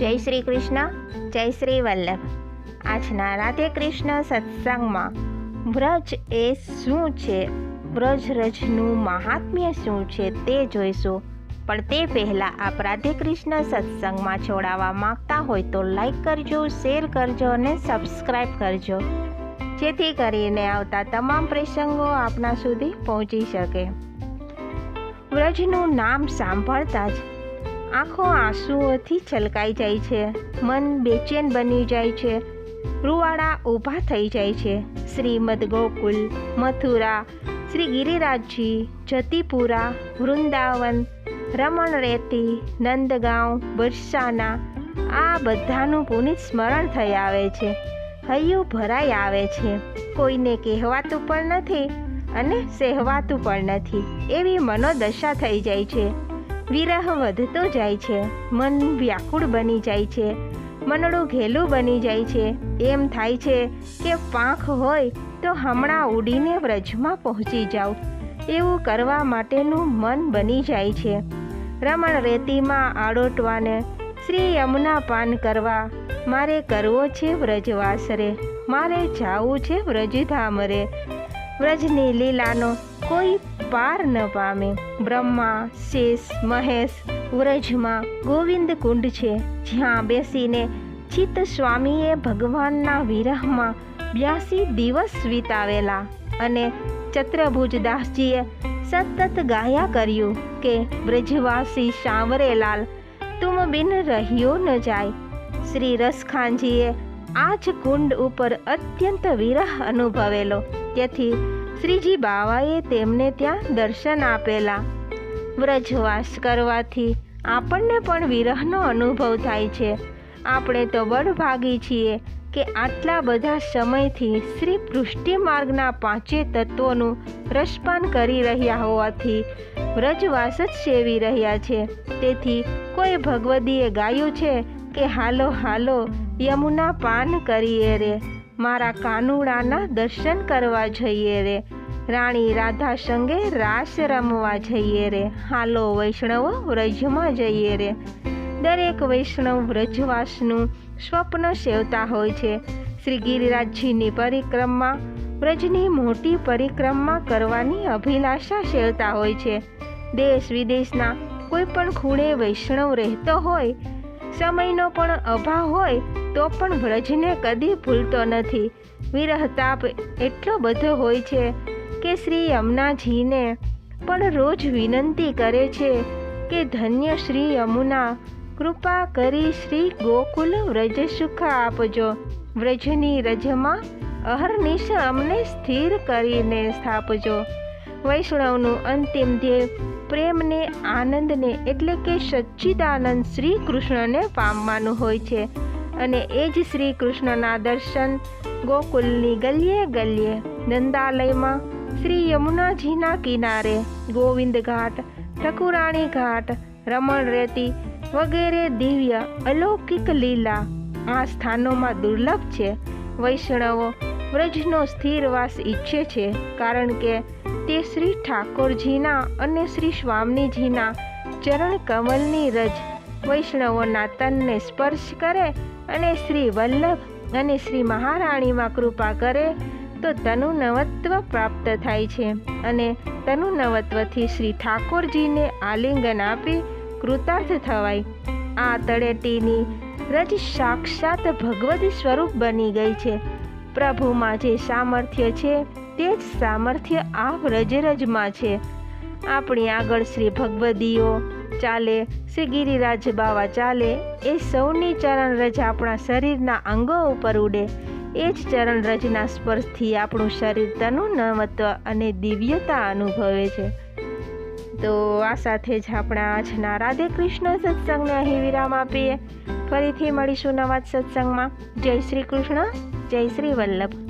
જય શ્રી કૃષ્ણ, જય શ્રી વલ્લભ. આજના રાધે કૃષ્ણ સત્સંગમાં વ્રજ એ શું છે? વ્રજ રજનું મહાત્મ્ય શું છે તે જોઈશું. પણ તે પહેલાં આપ રાધે કૃષ્ણ સત્સંગમાં જોડાવા માંગતા હોય તો લાઈક કરજો, શેર કરજો અને સબસ્ક્રાઈબ કરજો. જેથી કરીને આવતા તમામ પ્રસંગો આપના સુધી પહોંચી શકે. વ્રજનું નામ સાંભળતા જ આંખો આંસુઓથી છલકાઈ જાય છે. મન બેચેન બની જાય છે. રૂવાડા ઊભા થઈ જાય છે. શ્રીમદ ગોકુલ, મથુરા, શ્રી ગિરિરાજજી, જતીપુરા, વૃંદાવન, રમણ રેતી, નંદગાંવ, બરસાના, આ બધાનું પુનિત સ્મરણ થઈ આવે છે. હૈયું ભરાઈ આવે છે. કોઈને કહેવાતું પણ નથી અને સહેવાતું પણ નથી. એવી મનોદશા થઈ જાય છે. વિરહ વધતો જાય છે. મન વ્યાકુળ બની જાય છે. મનડું ઘેલું બની જાય છે. એમ થાય છે કે પાંખ હોય તો હમણાં ઉડીને વ્રજમાં પહોંચી જાઉં એવું કરવા માટેનું મન બની જાય છે. રમણ રેતીમાં આડોટવાને, શ્રી યમુના પાન કરવા, મારે કરવો છે વ્રજવાસ રે મારે જાવું છે વ્રજધામ રે વ્રજની લીલાનો કોઈ પાર ન પામે. બ્રહ્મા, શેષ, મહેશ, વ્રજમાં ગોવિંદ કુંડ છે. જ્યાં બેસીને ચિત્ત સ્વામીએ ભગવાનના વિરહમાં બ્યાસી દિવસ વિતાવેલા અને ચત્રભુજદાસજીએ સતત ગાયા કર્યું કે, બ્રજવાસી સાંવરેલાલ તુમ બિન રહ્યો ન જાય. શ્રી રસખાનજીએ આ જ કુંડ ઉપર અત્યંત વિરહ અનુભવેલો. તેથી શ્રીજી બાવાએ તેમને ત્યાં દર્શન આપેલા. વ્રજવાસ કરવાથી આપણને પણ વિરહનો અનુભવ થાય છે. આપણે તો બળભાગી છીએ કે આટલા બધા સમયથી શ્રી પૃષ્ટિ માર્ગના પાંચે તત્વોનું રસપાન કરી રહ્યા હોવાથી વ્રજવાસ જ સેવી રહ્યા છે. તેથી કોઈ ભગવદીએ ગાયું છે કે, હાલો હાલો, યમુના પાન કરીએ રે. મારા કાનુડાના દર્શન કરવા જઈએ રે. રાણી રાધા સંગે રાસ રમવા જઈએ રે. હાલો વૈષ્ણવો વ્રજમાં જઈએ રે. દરેક વૈષ્ણવ વ્રજવાસનું સ્વપ્ન સેવતા હોય છે. શ્રી ગિરિરાજજીની પરિક્રમા, વ્રજની મોટી પરિક્રમા કરવાની અભિલાષા સેવતા હોય છે. દેશ વિદેશના કોઈ પણ ખૂણે વૈષ્ણવ રહેતો હોય સમયનો પણ અભાવ હોય, તો પણ વ્રજને કદી ભૂલતો નથી. વિરહતાપ એટલો બધો હોય છે કે શ્રી યમુનાજીને પણ રોજ વિનંતી કરે છે કે ધન્ય શ્રી યમુના, કૃપા કરી શ્રી ગોકુલ વ્રજ સુખ આપજો. વ્રજની રજમાં અહર્નિશ અમને સ્થિર કરીને સ્થાપજો. વૈષ્ણવનું અંતિમ ધ્યેય પ્રેમને, આનંદને એટલે કે સચ્ચિદાનંદ શ્રી કૃષ્ણને પામવાનું હોય છે. અને એ જ શ્રી કૃષ્ણના દર્શન ગોકુલની ગલીએ ગલીએ, નંદાલયમાં, શ્રી યમુનાજીના કિનારે, ગોવિંદ ઘાટ, ઠકુરાણી ઘાટ, રમણ રેતી વગેરે દિવ્ય અલૌકિક લીલા આ સ્થાનોમાં દુર્લભ છે. વૈષ્ણવો વ્રજનો સ્થિર વાસ ઈચ્છે છે, કારણ કે તે શ્રી ઠાકોરજીના અને શ્રી સ્વામીજીના ચરણ કમલની રજ વૈષ્ણવોના તનને સ્પર્શ કરે અને શ્રી વલ્લભ અને શ્રી મહારાણીમાં કૃપા કરે, તો તનુ નવત્વ પ્રાપ્ત થાય છે. અને તનુ નવત્વથી શ્રી ઠાકોરજીને આલિંગન આપી કૃતાર્થ થવાય. આ તળેટીની રજ સાક્ષાત ભગવદ સ્વરૂપ બની ગઈ છે. પ્રભુમાં જે સામર્થ્ય છે તે જ સામર્થ્ય આ રજરજમાં છે. આપણી આગળ શ્રી ભગવદીઓ ચાલે, શ્રી ગિરિરાજ બાવા ચાલે, એ સૌની ચરણ રજ આપણા શરીરના અંગો ઉપર ઉડે. એ જ ચરણ રજના સ્પર્શથી આપણું શરીર તનું નમત્વ અને દિવ્યતા અનુભવે છે. તો આ સાથે જ આપણા આજના રાધે કૃષ્ણ સત્સંગને અહીં વિરામ આપીએ. ફરીથી મળીશું નવા સત્સંગમાં. જય શ્રી કૃષ્ણ, જય શ્રી વલ્લભ.